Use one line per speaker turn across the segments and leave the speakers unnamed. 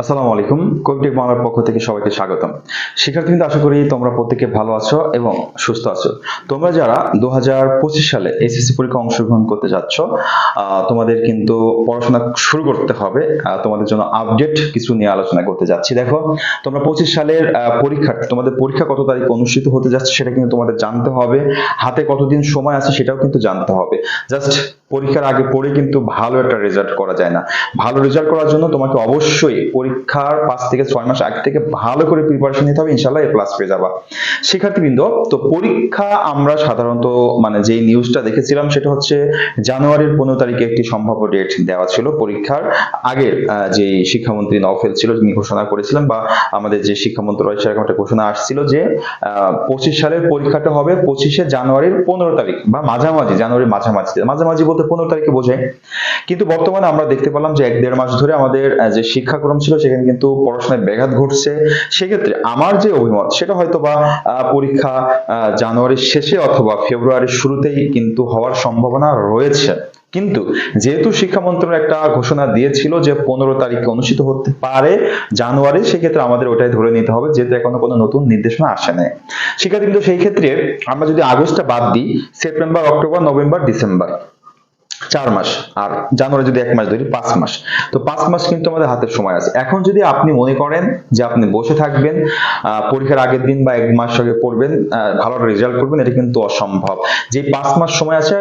আসসালামু আলাইকুম। কোভিড বাংলার পক্ষ থেকে সবাইকে স্বাগতম। শিক্ষার্থীবৃন্দ, আশা করি তোমরা প্রত্যেকে ভালো আছো এবং সুস্থ আছো। তোমরা যারা দু সালে এসএসসি পরীক্ষা অংশগ্রহণ করতে যাচ্ছ তোমাদের কিন্তু পড়াশোনা শুরু করতে হবে। তোমাদের জন্য আপডেট কিছু নিয়ে আলোচনা করতে যাচ্ছি। দেখো, তোমরা পঁচিশ সালের পরীক্ষা তোমাদের পরীক্ষা কত তারিখ অনুষ্ঠিত হতে যাচ্ছে সেটা কিন্তু তোমাদের জানতে হবে। হাতে কতদিন সময় আছে সেটাও কিন্তু জানতে হবে। জাস্ট পরীক্ষার আগে পড়ে কিন্তু ভালো একটা রেজাল্ট করা যায় না। ভালো রেজাল্ট করার জন্য তোমাকে অবশ্যই পরীক্ষার পাঁচ থেকে ছয় মাস আগে থেকে ভালো করে প্রিপারেশন নিতে হবে ইনশাল্লাহ এ প্লাস পেয়ে যাবা। শিক্ষার্থীবৃন্দ, তো পরীক্ষা আমরা সাধারণত মানে যেই নিউজটা দেখেছিলাম সেটা হচ্ছে জানুয়ারির পনেরো তারিখে একটি সম্ভাব্য ডেট দেওয়া ছিল। পরীক্ষার আগের যে শিক্ষামন্ত্রী নফেল ছিল তিনি ঘোষণা করেছিলেন বা আমাদের যে শিক্ষামন্ত্রী সেরকম একটা ঘোষণা আসছিল যে পঁচিশ সালের পরীক্ষাটা হবে পঁচিশে জানুয়ারির পনেরো তারিখ বা মাঝামাঝি, জানুয়ারির মাঝামাঝি মাঝামাঝি বলতে পনেরো তারিখে বোঝায়। কিন্তু বর্তমানে আমরা দেখতে পেলাম যে এক দেড় মাস ধরে আমাদের যে শিক্ষাক্রম ছিল, সেখানে কিন্তু পড়াশোনায় ব্যাঘাত ঘটছে। সেক্ষেত্রে আমার যে অভিমত, সেটা হয়তো বা পরীক্ষা জানুয়ারির শেষে অথবা ফেব্রুয়ারির শুরুতেই কিন্তু হওয়ার সম্ভাবনা রয়েছে। কিন্তু যেহেতু শিক্ষা মন্ত্রণালয় একটা ঘোষণা দিয়েছিল যে পনেরো তারিখে অনুষ্ঠিত হতে পারে জানুয়ারি, সেক্ষেত্রে আমাদের ওটাই ধরে নিতে হবে, যেহেতু এখনও কোনো নতুন নির্দেশনা আসে নাই। শিক্ষার্থী কিন্তু সেই ক্ষেত্রে আমরা যদি আগস্টটা বাদ দিই, সেপ্টেম্বর, অক্টোবর, নভেম্বর, ডিসেম্বর চার মাস, আর জানুয়ারি যদি এক মাস ধরি, পাঁচ মাস। তো পাঁচ মাস কিন্তু আমাদের হাতের সময় আছে। এখন যদি আপনি মনে করেন যে আপনি বসে থাকবেন পরীক্ষার আগের দিন বা এক মাস আগে পড়বেন ভালো রেজাল্ট করবেন, এটা কিন্তু অসম্ভব। যে পাঁচ মাস সময় আছে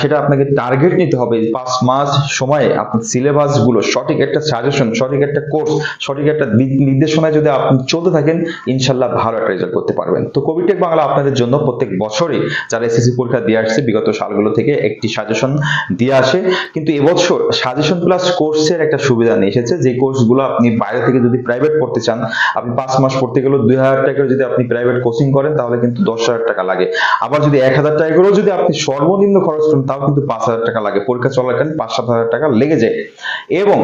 সেটা আপনাকে টার্গেট নিতে হবে। পাঁচ মাস সময়ে আপনার সিলেবাসগুলো, সঠিক একটা সাজেশন সঠিক একটা কোর্স সঠিক একটা নির্দেশনায় যদি আপনি চলতে থাকেন, ইনশাল্লাহ ভালো একটা রেজাল্ট করতে পারবেন। তো কোভিটেক বাংলা আপনাদের জন্য প্রত্যেক বছরই যারা এসএসসি পরীক্ষা দিয়ে আসছে, বিগত সালগুলো থেকে একটি সাজেশন দিয়ে আসে, কিন্তু এবছর সাজেশন প্লাস কোর্সের একটা সুবিধা নিয়ে এসেছে। যে কোর্সগুলো আপনি বাইরে থেকে যদি প্রাইভেট পড়তে চান, আপনি পাঁচ মাস পড়তে গেলেও দুই হাজার টাকা যদি আপনি প্রাইভেট কোচিং করেন, তাহলে কিন্তু দশ হাজার টাকা লাগে। আবার যদি এক হাজার টাকা করেও যদি আপনি সর্বনিম্ন খরচ করেন, তাও কিন্তু পাঁচ হাজার টাকা লাগে। পরীক্ষা চলাকালীন পাঁচ সাত হাজার টাকা লেগে যায়। এবং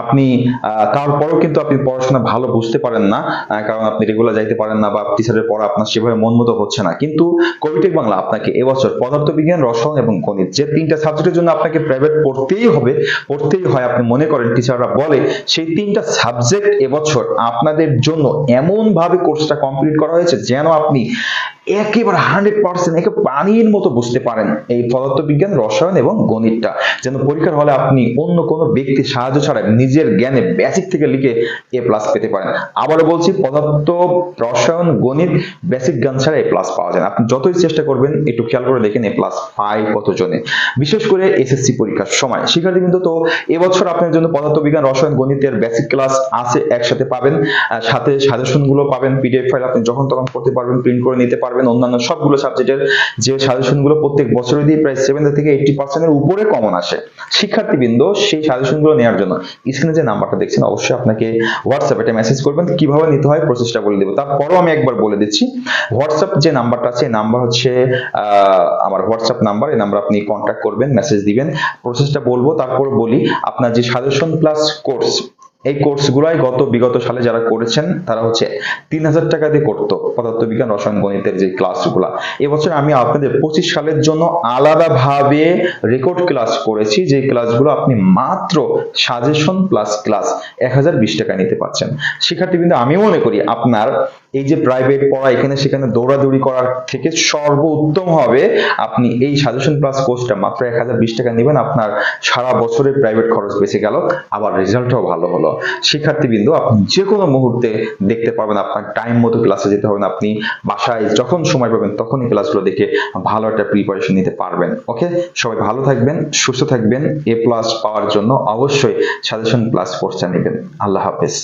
আপনি তারপরেও কিন্তু আপনি পড়াশোনা ভালো বুঝতে পারেন না কারণ আপনি রেগুলার যাইতে পারেন না বা টিচারের পড়া আপনার সেভাবে মন মতো হচ্ছে না। কিন্তু কোভিটেক বাংলা আপনাকে এবছর পদার্থবিজ্ঞান, রসায়ন এবং গণিত যে তিনটা সাবজেক্টের জন্য আপনাকে প্রাইভেট পড়তেই হবে, পড়তেই হয় আপনি মনে করেন টিচাররা বলে, সেই তিনটা সাবজেক্ট এবছর আপনাদের জন্য এমন ভাবে কোর্সটা কমপ্লিট করা হয়েছে যেন আপনি একেবারে হান্ড্রেড পার্সেন্ট একে পানির মতো বুঝতে পারেন এই পদার্থবিজ্ঞান, রসায়ন এবং গণিতটা। যেন পরীক্ষার হলে আপনি অন্য কোনো ব্যক্তির সাহায্য ছাড়া নিজের জ্ঞানে বেসিক থেকে লিখে এ প্লাস পেতে পারেন। আবারও বলছি, পদার্থ, রসায়ন, গণিত বেসিক জ্ঞান ছাড়া এ প্লাস পাওয়া যায় আপনি যতই চেষ্টা করবেন, একটু খেয়াল করে দেখেন এ প্লাস পাই কতজনে। বিশেষ করে এসএসসি পরীক্ষার সময়। শিক্ষার্থী কিন্তু তো এবছর আপনার জন্য পদার্থবিজ্ঞান, রসায়ন, গণিতের বেসিক ক্লাস আছে, একসাথে পাবেন। সাথে সাজেশনগুলো পাবেন পিডিএফ ফাইল আপনি যখন তখন পড়তে পারবেন প্রিন্ট করে নিতে পারবেন। অন্যান্য সবগুলো সাবজেক্টের যে সাজেশনগুলো প্রত্যেক বছরই দিয়ে প্রায় সেভেন থেকে এইটটি পার্সেন্টের উপরে কমন আসে। শিক্ষার্থীবৃন্দ সেই সাজেশনগুলো নেওয়ার জন্য। স্ক্রিনে যে নাম্বারটা দেখছেন, অবশ্যই আপনাকে হোয়াটসঅ্যাপ এটা মেসেজ করবেন, কীভাবে নিতে হয় প্রসেসটা বলে দেবো। তারপরও আমি একবার বলে দিচ্ছি হোয়াটসঅ্যাপ যে নাম্বারটা আছে নাম্বার হচ্ছে আমার হোয়াটসঅ্যাপ নাম্বার এই নাম্বার আপনি কন্ট্যাক্ট করবেন মেসেজ দিবেন প্রসেসটা বলব, তারপর বলি, আপনার যে সাজেশন প্লাস কোর্স এই কোর্সগুলাই গত, বিগত সালে যারা করেছেন, তারা হচ্ছে তিন হাজার টাকা দিয়ে করতো পদার্থবিজ্ঞান, রসায়ন, গণিতের যে ক্লাসগুলা। এবছর আমি আপনাদের পঁচিশ সালের জন্য আলাদাভাবে রেকর্ড ক্লাস করেছি, যে ক্লাসগুলো আপনি মাত্র সাজেশন প্লাস ক্লাস এক হাজার বিশ টাকা নিতে পারছেন। শিক্ষার্থীবৃন্দ আমিও মনে করি আপনার এই যে প্রাইভেট পড়া, এখানে সেখানে দৌড়াদৌড়ি করার থেকে সর্বোত্তম হবে আপনি এই সাজেশন প্লাস কোর্সটা মাত্র এক হাজার বিশ টাকা নেবেন, আপনার সারা বছরের প্রাইভেট খরচ বেঁচে গেল, আবার রেজাল্টও ভালো হলো। শিক্ষার্থীবৃন্দ, আপনি যে কোনো মুহূর্তে দেখতে পাবেন আপনার টাইম মতো ক্লাসে যেতে হবে আপনি বাসায় যখন সময় পাবেন তখনই ক্লাসগুলো দেখে ভালো একটা প্রিপারেশন নিতে পারবেন ওকে সবাই ভালো থাকবেন, সুস্থ থাকবেন এ প্লাস পাওয়ার জন্য অবশ্যই সাজেশন প্লাস কোর্সটা নেবেন। আল্লাহ হাফেজ।